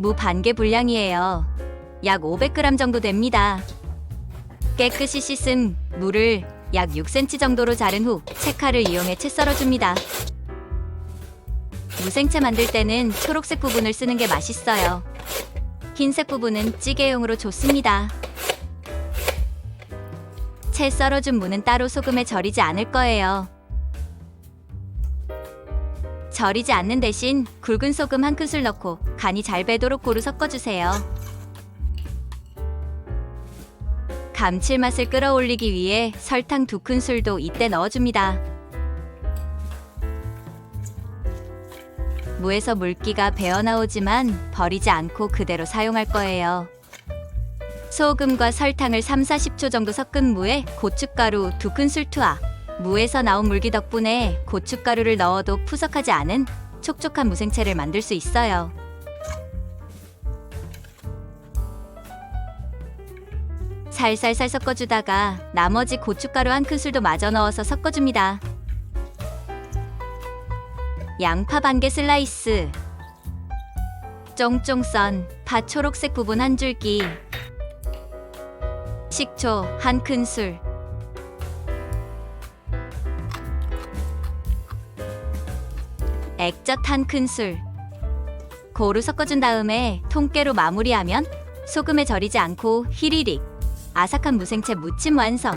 무 반개 분량이에요. 약 500g 정도 됩니다. 깨끗이 씻은 무를 약 6cm 정도로 자른 후 채칼을 이용해 채 썰어줍니다. 무생채 만들 때는 초록색 부분을 쓰는 게 맛있어요. 흰색 부분은 찌개용으로 좋습니다. 채 썰어준 무는 따로 소금에 절이지 않을 거예요. 절이지 않는 대신 굵은 소금 한 큰술 넣고 간이 잘 배도록 고루 섞어주세요. 감칠맛을 끌어올리기 위해 설탕 두 큰술도 이때 넣어줍니다. 무에서 물기가 배어나오지만 버리지 않고 그대로 사용할 거예요. 소금과 설탕을 3, 40초 정도 섞은 무에 고춧가루 두 큰술 투하. 무에서 나온 물기 덕분에 고춧가루를 넣어도 푸석하지 않은 촉촉한 무생채를 만들 수 있어요. 살살살 섞어주다가 나머지 고춧가루 한 큰술도 마저 넣어서 섞어줍니다. 양파 반 개 슬라이스 쫑쫑 썬 파 초록색 부분 한 줄기 식초 한 큰술 액젓 한 큰술. 고루 섞어준 다음에 통깨로 마무리하면 소금에 절이지 않고 히리릭 아삭한 무생채 무침 완성